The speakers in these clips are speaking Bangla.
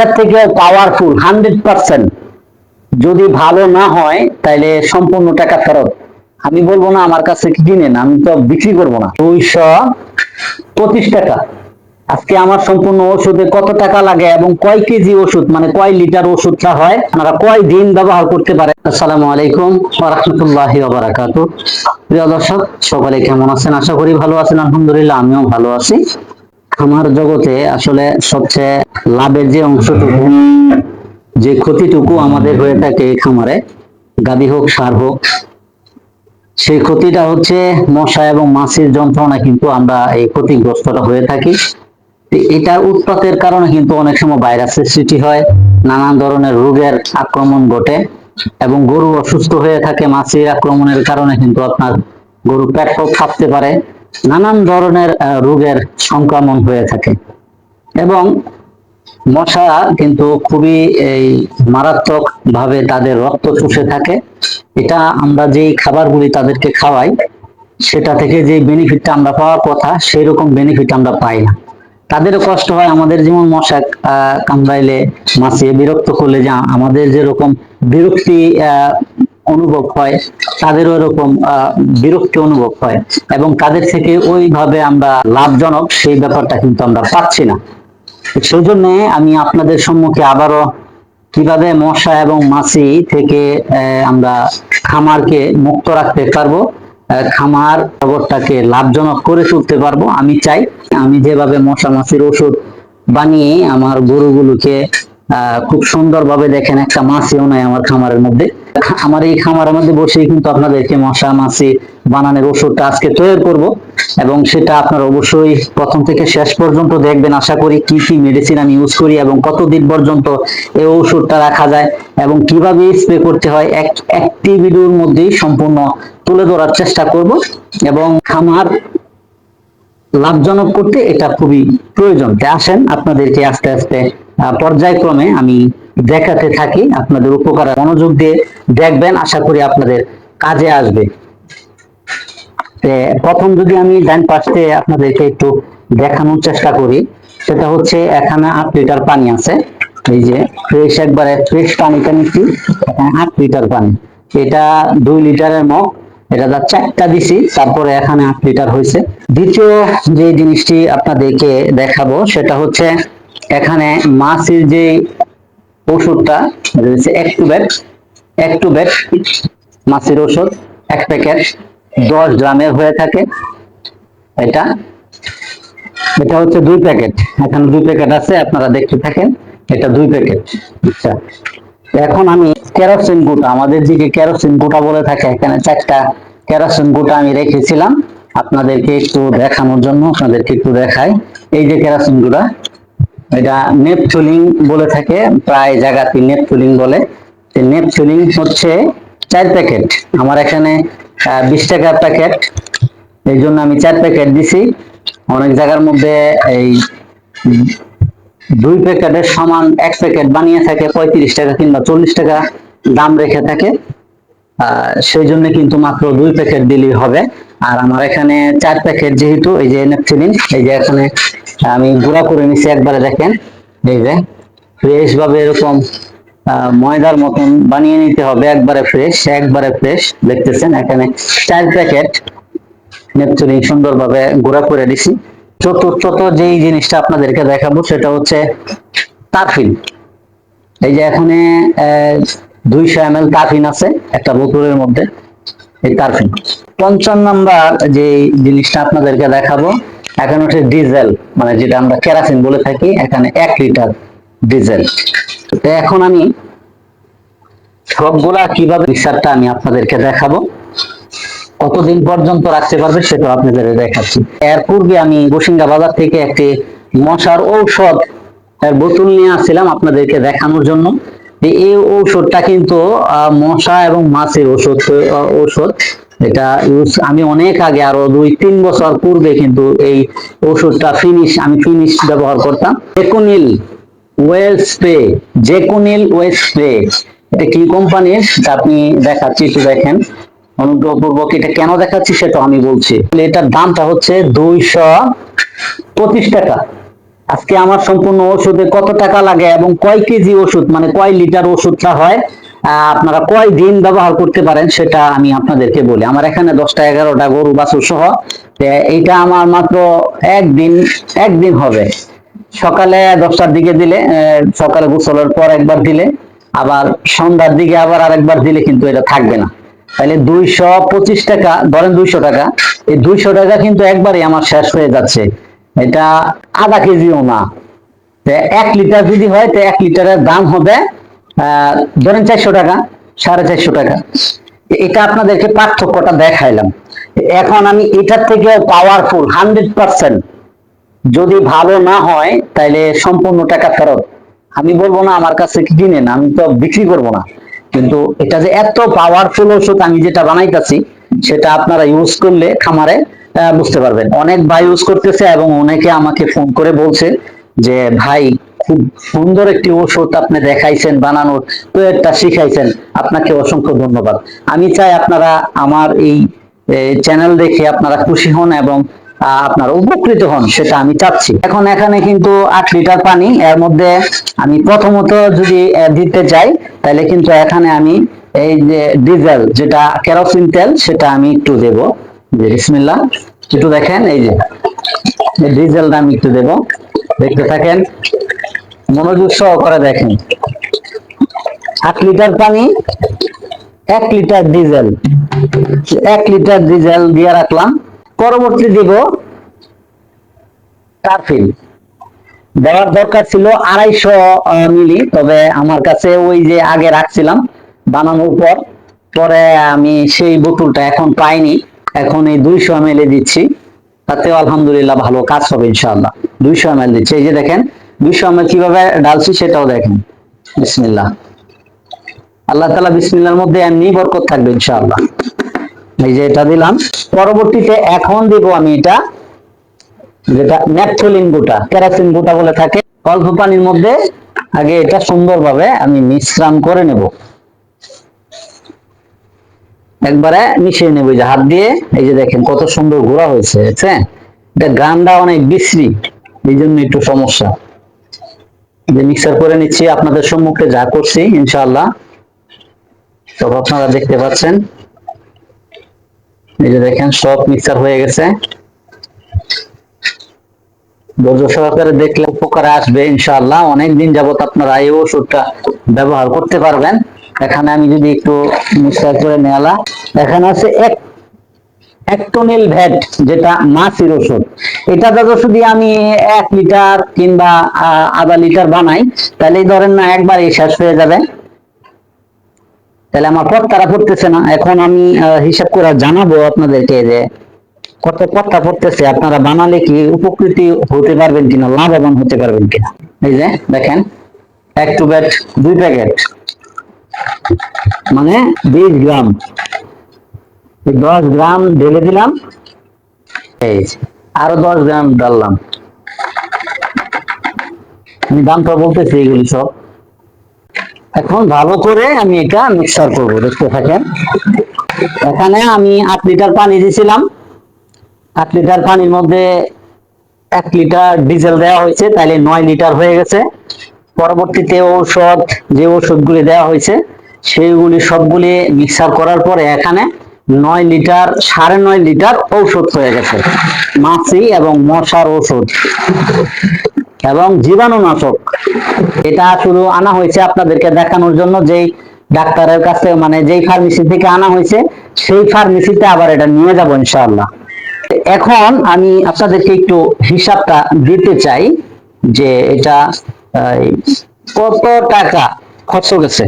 এটার থেকে পাওয়ারফুল হান্ড্রেড পার্সেন্ট যদি ভালো না হয় তাহলে সম্পূর্ণ টাকা ফেরত। আমি বলব না আমার কাছে কি কিনেন আমি তো বিক্রি করব না। দুইশো পঁচিশ টাকা। আজকে আমার সম্পূর্ণ ওষুধে কত টাকা লাগে এবং কয় কেজি ওষুধ মানে কয় লিটার ওষুধটা হয়, আপনারা কয় দিন ব্যবহার করতে পারেন। আসসালামু আলাইকুম রহমতুল্লাহি বারাকাত প্রিয় দর্শক, সকলে কেমন আছেন? আশা করি ভালো আছেন, আলহামদুলিল্লাহ, আমিও ভালো আছি। খামার জগতে আসলে সবচেয়ে লাভের যে অংশটুকু, যে ক্ষতিটুকু আমাদের হয়ে থাকে খামারে গাবি হোক, সার হোক, সেই ক্ষতিটা হচ্ছে মশা এবং মাছির যন্ত্রণা কিন্তু আমরা এই ক্ষতিগ্রস্তটা হয়ে থাকি। এটা উৎপাতের কারণে কিন্তু অনেক সময় ভাইরাসের সৃষ্টি হয়, নানান ধরনের রোগের আক্রমণ ঘটে এবং গরু অসুস্থ হয়ে থাকে মাছির আক্রমণের কারণে কিন্তু আপনার গরু পেট ফাঁপতে পারে। নানান ধরনের রোগের সংক্রমণ হয়ে থাকে। এবং মশা কিন্তু খুবই এই মারাত্মক ভাবে তাদের রক্ত চুষে থাকে। এটা আমরা যেই খাবারগুলি তাদেরকে খাওয়াই, সেটা থেকে যে বেনিফিটটা আমরা পাওয়ার কথা সেই রকম বেনিফিট আমরা পাই না। তাদেরও কষ্ট হয়, আমাদের যেমন মশা কামড়াইলে মাছিয়ে বিরক্ত করলে যা আমাদের যেরকম বিরক্তি অনুভব হয়, তাদেরও এরকম বিরক্তি অনুভব হয় এবং তাদের থেকে ওইভাবে আমরা লাভজনক সেই ব্যাপারটা কিন্তু আমরা পাচ্ছি না। সেই জন্য আমি আপনাদের সম্মুখে আবারও কীভাবে মশা এবং মাছি থেকে আমরা খামারকে মুক্ত রাখতে পারব খামার জগৎটাকে লাভজনক করে তুলতে পারব, আমি চাই। আমি যেভাবে মশা মাছির ওষুধ বানিয়ে আমার গরুগুলোকে খুব সুন্দরভাবে দেখেন একটা মাছিও নাই আমার খামারের মধ্যে। আমার এই খামারের মধ্যে বসেই কিন্তু আপনাদেরকে মশা, মাছি বানানোর ওষুধটা আজকে তৈরি করব এবং সেটা আপনারা অবশ্যই প্রথম থেকে শেষ পর্যন্ত দেখবেন। আশা করি কি কি মেডিসিন আমি ইউজ করি এবং কতদিন পর্যন্ত এই ওষুধটা রাখা যায় এবং কীভাবে স্প্রে করতে হয়, এক, একটি ভিডিওর মধ্যেই সম্পূর্ণ তুলে ধরার চেষ্টা করব এবং খামার লাভজনক করতে এটা খুবই প্রয়োজন। আসেন আপনাদেরকে আস্তে আস্তে পর্যায়ক্রমে আমি দেখাতে থাকি আপনাদের উপকার মনোযোগ দিয়ে দেখবেন, আশা করি আপনাদের কাজে আসবে। প্রথম যদি আমি ডান পাশে আপনাদেরকে একটু দেখানোর চেষ্টা করি, সেটা হচ্ছে এখানে আট লিটার পানি আছে। এই যে ফ্রেশ একবারে ফ্রেশ পানিটা নিচ্ছি। এখানে আট লিটার পানি। এটা দুই লিটারের মগ, এটা যা চারটা দিছি, তারপরে এখানে আট লিটার হয়েছে। দ্বিতীয় যে জিনিসটি আপনাদেরকে দেখাবো, সেটা হচ্ছে এখানে মাছের যে ওষুধটা, এটা হচ্ছে একটুবেট একটুবেট মাছের ওষুধ, এক প্যাকেট, দশ গ্রামের হয়ে থাকে। এটা এটা হচ্ছে দুই প্যাকেট। এখানে দুই প্যাকেট আছে, আপনারা দেখতে থাকেন, এটা দুই প্যাকেট। আচ্ছা এখন আমি কেরোসিন গুঁটা, আমাদের দিকে কেরোসিন গুঁটা বলে থাকে, এখানে চারটা কেরোসিন গুঁটা আমি রেখেছিলাম। আপনাদেরকে একটু দেখানোর জন্য, আপনাদেরকে একটু দেখাই। এই যে কেরোসিন গুঁড়া এটা নেপচুলিং বলে থাকে, প্রায় জায়গাতে নেপচুলিং বলে। নেপচুলিং হচ্ছে চার প্যাকেট। আমার এখানে বিশ টাকার প্যাকেট। এই জন্য আমি চার প্যাকেট দিছি। অনেক জায়গার মধ্যে এই দুই প্যাকেটের সমান এক প্যাকেট বানিয়ে থাকে, পঁয়ত্রিশ টাকা কিংবা চল্লিশ টাকা দাম রেখে থাকে। সেই জন্য কিন্তু মাত্র দুই প্যাকেট দিলেই হবে। আর আমার এখানে চার প্যাকেট যেহেতু, এই যে নেপথিলিন এই যে এখানে আমি গুঁড়া করে নিছি একবারে দেখেন। এই যে ফ্রেশ ভাবে এরকম ময়দার মতন বানিয়ে নিতে হবে, একবারে ফ্রেশ একবারে ফ্রেশ দেখতেছেন? এখানে চার প্যাকেট নেপচুলিন সুন্দরভাবে গুঁড়া করে দিছি চতুর্থত যেই জিনিসটা আপনাদেরকে দেখাবো, সেটা হচ্ছে তারফিন। এই যে এখানে দুইশো এম এল আছে একটা বোতলের মধ্যে। এই তারফিন পঞ্চম নাম্বার যে জিনিসটা আপনাদেরকে দেখাবো, এখানে হচ্ছে ডিজেল মানে যেটা আমরা কেরাসিন বলে থাকি, এখানে এক লিটার ডিজেল এখন আমি সবগুলা কীভাবে মিক্সারটা আমি আপনাদেরকে দেখাবো, কতদিন পর্যন্ত রাখতে পারবে সেটা আপনাদের দেখাচ্ছি। এর পূর্বে আমি বসিঙ্গা বাজার থেকে একটি মশার ঔষধ, এর বোতল নিয়ে আসছিলাম আপনাদেরকে দেখানোর জন্য। এই ঔষধটা কিন্তু মশা এবং মাছের ওষুধ ঔষধ, এটা ইউজ, আমি অনেক আগে আরও দুই, তিন বছর পূর্বে কিন্তু এই ওষুধটা ফিনিশ আমি ফিনিশ ব্যবহার করতাম। একুনিল ওয়েল স্প্রে জেকুনিল ওয়েল স্প্রে এটা কি কোম্পানির আপনি দেখাচ্ছি একটু দেখেন। অনুগ্রহপূর্বক এটা কেন দেখাচ্ছি সেটা আমি বলছি। এটার দামটা হচ্ছে দুইশো পঁচিশ টাকা। আজকে আমার সম্পূর্ণ ওষুধে কত টাকা লাগে এবং কয় কেজি ওষুধ মানে কয় লিটার ওষুধটা হয় আপনারা কয় দিন ব্যবহার করতে পারেন সেটা আমি আপনাদেরকে বলি। আমার এখানে দশটা এগারোটা গরু বাছুর সহ এইটা আমার মাত্র একদিন একদিন হবে। সকালে দশটার দিকে দিলে সকালে গোসলের পর একবার দিলে, আবার সন্ধ্যার দিকে আবার আরেকবার দিলে কিন্তু এটা থাকবে না। তাহলে দুইশো পঁচিশ টাকা, ধরেন দুইশো টাকা, এই দুইশো টাকা কিন্তু একবারই আমার শেষ হয়ে যাচ্ছে। এটা আধা কেজিও না। এক লিটার যদি হয়, তো এক লিটারের দাম হবে ধরেন চারশো টাকা, সাড়ে চারশো টাকা। এটা আপনাদেরকে পার্থক্যটা দেখাইলাম। এখন আমি এটার থেকে পাওয়ারফুল হান্ড্রেড পার্সেন্ট যদি ভালো না হয় তাহলে সম্পূর্ণ টাকা ফেরত। আমি বলব না আমার কাছে কি কিনেন, আমি তো বিক্রি করব না। কিন্তু এটা যে এত পাওয়ারফুল ওষুধ আমি যেটা বানাইতেছি, সেটা আপনারা ইউজ করলে খামারে বুঝতে পারবেন। অনেক ভাই ইউজ করতেছে এবং অনেকে আমাকে ফোন করে বলছে যে, ভাই, খুব সুন্দর একটি ওষুধ আপনি দেখাইছেন, বানানোর একটা শিখাইছেন। আপনাকে অসংখ্য ধন্যবাদ। আমি চাই আপনারা আমার এই চ্যানেল দেখে আপনারা খুশি হন এবং আপনারা উপকৃত হন, সেটা আমি চাচ্ছি। এখন এখানে কিন্তু আট লিটার পানি, এর মধ্যে আমি প্রথমত যদি দিতে চাই তাহলে কিন্তু এখানে আমি এই যে ডিজেল, যেটা কেরোসিন তেল, সেটা আমি একটু দেব। যে বিসমিল্লাহ। একটু দেখেন, এই যে, এই ডিজেলটা আমি একটু দেব। দেখতে থাকেন, মনোযোগ সহকারে দেখেন। আট লিটার পানি, এক লিটার ডিজেল। এক লিটার ডিজেল দিয়ে রাখলাম। পরবর্তী দিব টারফিল দেওয়ার দরকার ছিল আড়াইশো মিলি, তবে আমার কাছে ওই যে আগে রাখছিলাম বানানোর পর, পরে আমি সেই বোতলটা এখন পাইনি। এখন এই দুইশো এম দিচ্ছি। তাতেও আলহামদুলিল্লাহ ভালো কাজ হবে, ইনশাআল্লাহ। দুইশো এম দিচ্ছি। এই যে দেখেন, দুইশো এম কীভাবে ডালছি সেটাও দেখেন। বিসমিল্লাহ। আল্লাহ তালা বিসমিল্লার মধ্যে এমনি বরকত থাকবে, ইনশাআল্লাহ। এই যে এটা দিলাম। পরবর্তীতে এখন দিব আমি এটা, যেটা ন্যাপথলিন গুটা কেরাসিন গুটা বলে থাকে। অল্প পানির মধ্যে আগে এটা সুন্দরভাবে আমি মিশ্রাম করে নেব। একবারে মিশিয়ে নেব যে হাত দিয়ে। এই যে দেখেন কত সুন্দর ঘোরা হয়েছে দেখছেন এটা গানটা অনেক বিশ্রী, এই জন্য একটু সমস্যা। যে মিক্সার করে নিচ্ছি, আপনাদের সম্মুখে যা করছি, ইনশাআল্লাহ। সব আপনারা দেখতে পাচ্ছেন। এই যে দেখেন, সব মিক্সার হয়ে গেছে। ধৈর্য সহকারে দেখলে উপকারে আসবে, ইনশাআল্লাহ। অনেক দিন যাবত আপনারা এই ওষুধটা ব্যবহার করতে পারবেন। এখানে আমি যদি একটু মিক্সার করে নেওয়ালা, এখানে আছে এক একটনিল ভ্যাট যেটা মাছির ওষুধ। এটা যদি শুধু আমি এক লিটার কিংবা আধা লিটার বানাই, তাহলে ধরেন না একবার শেষ হয়ে যাবে। তাহলে আমার পত্তারা পড়তেছে না। এখন আমি হিসাব করে জানাব আপনাদেরকে যে কত পত্তা পড়তেছে আপনারা বানালে কি উপকৃতি হতে পারবেন কিনা, লাভবান হতে পারবেন কিনা? এই যে দেখেন, এক টু ব্যাট, দুই প্যাকেট। মানে বিশ গ্রাম। দশ গ্রাম ঢেলে দিলাম। আরও দশ গ্রাম ডাললাম। আমি দামটা বলতেছি এগুলি সব। এখন ভালো করে আমি এটা মিক্সার করব, দেখতে থাকেন। এখানে আমি আট লিটার পানি দিয়েছিলাম। আট লিটার পানির মধ্যে এক লিটার ডিজেল দেওয়া হয়েছে তাহলে নয় লিটার হয়ে গেছে। পরবর্তীতে ঔষধ যে ওষুধগুলি দেওয়া হয়েছে, সেইগুলি সবগুলি মিক্সার করার পরে এখানে নয় লিটার, সাড়ে নয় লিটার ঔষধ হয়ে গেছে মাছি এবং মশার ওষুধ এবং জীবাণুনাশক। এটা শুধু আনা হয়েছে আপনাদেরকে দেখানোর জন্য যেই ডাক্তারের কাছে মানে যেই ফার্মেসি থেকে আনা হয়েছে, সেই ফার্মেসিতে আবার এটা নিয়ে যাব ইনশাআল্লাহ। এখন আমি আপনাদেরকে একটু হিসাবটা দিতে চাই যে এটা কত টাকা? খরচ গেছে?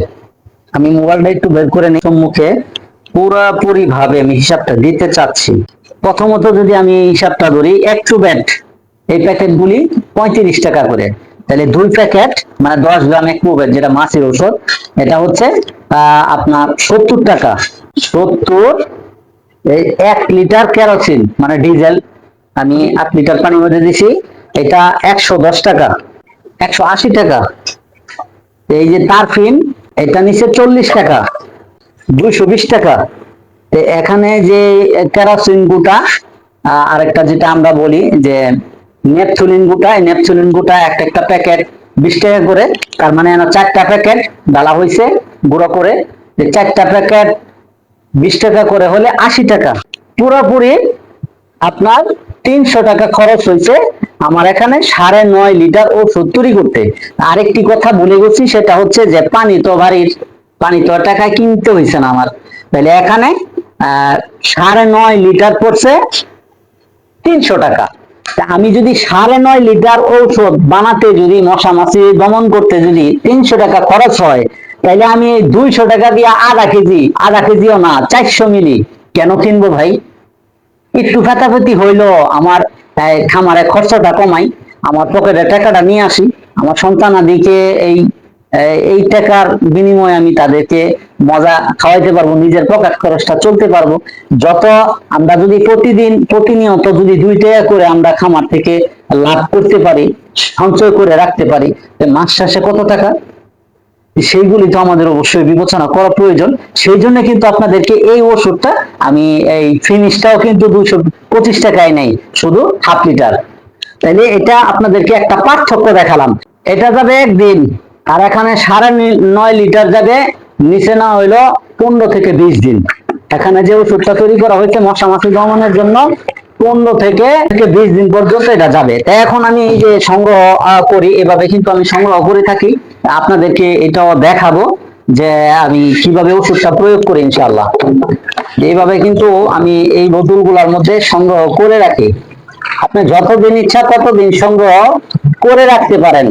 আমি মোবাইলটা একটু বের করে নিই। সম্মুখে পুরোপুরি ভাবে আমি হিসাবটা দিতে চাচ্ছি। প্রথমত যদি আমি হিসাবটা ধরি, এক টু ব্যাট, এই প্যাকেট গুলি পঁয়ত্রিশ টাকা করে। তাহলে দুই প্যাকেট মানে দশ গ্রাম এক মুভের যেটা মাছের ওষুধ এটা হচ্ছে আপনার সত্তর টাকা। সত্তর এক লিটার কেরোসিন মানে ডিজেল, আমি আট লিটার পানির মধ্যে দিছি, এটা একশো দশ টাকা। একশো আশি টাকা। এই যে তারফিন, এটা নিচে চল্লিশ টাকা। দুইশো বিশ টাকা। এখানে যে কেরোসিন গুটা আরেকটা যেটা আমরা বলি যে নেপথুলিন গুটা নেপথুলিন গুটা একটা একটা প্যাকেট বিশ টাকা করে। তার মানে চারটা প্যাকেট ডালা হয়েছে গুঁড়ো করে। চারটা প্যাকেট বিশ টাকা করে হলে আশি টাকা। পুরোপুরি আপনার তিনশো টাকা খরচ হয়েছে। আমার এখানে সাড়ে নয় লিটার ওষুধ তৈরি করতে। আরেকটি কথা ভুলে গেছি, সেটা হচ্ছে যে পানি তো বাড়ির পানি তো টাকায় কিনতে হয়েছে না আমার। তাহলে এখানে সাড়ে নয় লিটার পড়ছে তিনশো টাকা। আমি যদি সাড়ে নয় লিটার ঔষধ বানাতে যদি মশা মাছি দমন করতে যদি তিনশো টাকা খরচ হয়, তাহলে আমি দুইশো টাকা দিয়ে আধা কেজি, আধা কেজিও না, চারশো মিলি কেন কিনবো ভাই? একটু ফেতাফেতি হইল, আমার খামারে খরচাটা কমাই, আমার পকেটে টাকাটা নিয়ে আসি। আমার সন্তানাদিকে এই এই টাকার বিনিময়ে আমি তাদেরকে মজা খাওয়াইতে পারব, নিজের পকেট খরচটা চলতে পারব। যত আমরা যদি প্রতিদিন, প্রতিনিয়ত যদি দুই টাকা করে আমরা খামার থেকে লাভ করতে পারি, সঞ্চয় করে রাখতে পারি মাস শেষে কত টাকা? সেইগুলি তো আমাদের অবশ্যই বিবেচনা করা প্রয়োজন। সেই জন্য কিন্তু আপনাদেরকে এই ওষুধটা, আমি এই ফিনিশটাও কিন্তু দুইশো পঁচিশ টাকায় নেই, শুধু হাফ লিটার তাইলে এটা আপনাদেরকে একটা পার্থক্য দেখালাম। এটা যাবে একদিন, আর এখানে সাড়ে নয় লিটার যাবে, নিচে না হইল পনেরো থেকে বিশ দিন। এখানে যে ওষুধটা তৈরি করা হয়েছে মশা মাছি দমনের জন্য পনেরো থেকে বিশ দিন পর্যন্ত এটা যাবে। তাই এখন আমি এই যে সংগ্রহ করি, এভাবে কিন্তু আমি সংগ্রহ করে থাকি। আপনাদেরকে এটাও দেখাবো যে আমি কীভাবে ওষুধটা প্রয়োগ করি, ইনশাআল্লাহ। এইভাবে কিন্তু আমি এই বোতলগুলোর মধ্যে সংগ্রহ করে রাখি। আপনি যতদিন ইচ্ছা ততদিন সংগ্রহ করে রাখতে পারেন।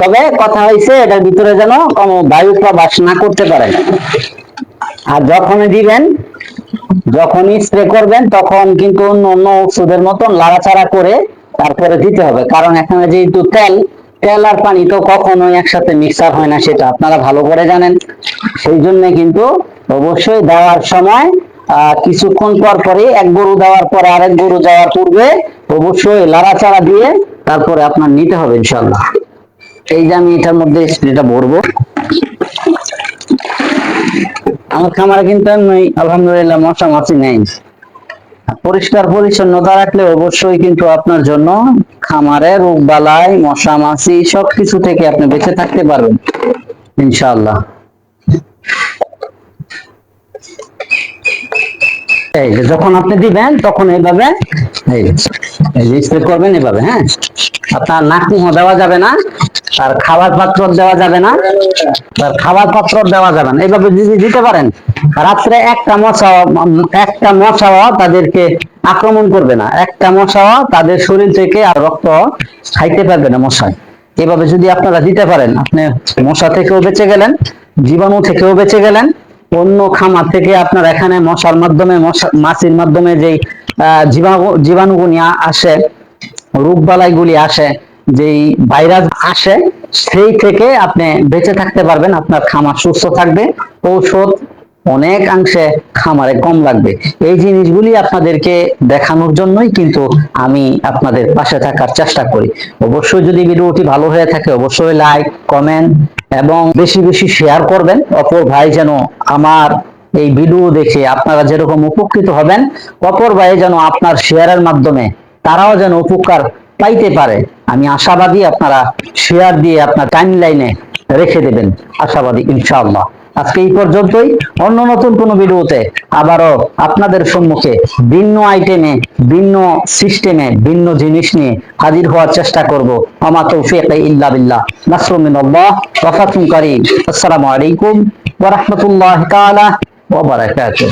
তবে কথা হয়েছে এটার ভিতরে যেন কোনো বায়ু প্রবাস না করতে পারেন। আর যখনই দিবেন যখনই স্প্রে করবেন, তখন কিন্তু অন্য ওষুধের মতন লাড়াচাড়া করে তারপরে দিতে হবে। কারণ এখানে যেহেতু তেল তেল আর পানি তো কখনোই একসাথে মিক্সার হয় না সেটা আপনারা ভালো করে জানেন। সেই জন্য কিন্তু অবশ্যই দেওয়ার সময় কিছুক্ষণ পর পরে, এক গরু দেওয়ার পরে আরেক গরু দেওয়ার পূর্বে অবশ্যই লাড়াচাড়া দিয়ে তারপরে আপনার নিতে হবে ইনশাল্লাহ এই যে আমি এটার মধ্যে স্প্রেটা ভরবো। আমার খামারে কিন্তু আমি আলহামদুলিল্লাহ মশা মাছি নেই। পরিষ্কার পরিচ্ছন্নতা রাখলে অবশ্যই কিন্তু আপনার জন্য খামারে রোগ বালাই মশা মাছি সবকিছু থেকে আপনি বেঁচে থাকতে পারবেন, ইনশাআল্লাহ। এই যে যখন আপনি দিবেন তখন এইভাবে এই করবেন এভাবে হ্যাঁ? আপনার নাকমুহ দেওয়া যাবে না আর খাবার পাত্র দেওয়া যাবে না আর খাবার পাত্র দেওয়া যাবে না। এইভাবে দিতে পারেন রাত্রে একটা উম, একটা মশাও তাদেরকে আক্রমণ করবে না। একটা মশাও তাদের শরীর থেকে আর রক্ত খাইতে পারবে না মশায়। এভাবে যদি আপনারা দিতে পারেন আপনি মশা থেকেও বেঁচে গেলেন জীবাণু থেকেও বেঁচে গেলেন অন্য খামার থেকে আপনার এখানে মশার মাধ্যমে মাছির মাধ্যমে যে আহ, জীবাণু জীবাণুগুলি আসে রোগ বালাইগুলি আসে যেই ভাইরাস আসে সেই থেকে আপনি বেঁচে থাকতে পারবেন আপনার খামার সুস্থ থাকবে ঔষধ অনেকাংশে খামারে কম লাগবে। এই জিনিসগুলি আপনাদেরকে দেখানোর জন্যই কিন্তু আমি আপনাদের পাশে থাকার চেষ্টা করি। অবশ্যই যদি ভিডিওটি ভালো হয়ে থাকে, অবশ্যই লাইক কমেন্ট এবং বেশি বেশি শেয়ার করবেন। অপর ভাই যেন আমার এই ভিডিও দেখে আপনারা যেরকম উপকৃত হবেন, অপর ভাই যেন আপনার শেয়ারের মাধ্যমে তারাও যেন উপকার পাইতে পারে। আমি আশাবাদী আপনারা শেয়ার দিয়ে আপনার টাইম লাইনে রেখে দেবেন। আশাবাদী, ইনশাআল্লাহ। আজকে এই পর্যন্তই। অন্য নতুন কোনো ভিডিওতে আবারও আপনাদের সম্মুখে ভিন্ন আইটেমে ভিন্ন সিস্টেমে ভিন্ন জিনিস নিয়ে হাজির হওয়ার চেষ্টা করব। আমা তৌফিক ইল্লা বিল্লাহ। নাসরুম আল্লাহ। ওয়া ফাতহুম কারীম। আসসালামু আলাইকুম ওয়া রাহমাতুল্লাহি তাআলা ওয়া বারাকাতুহু।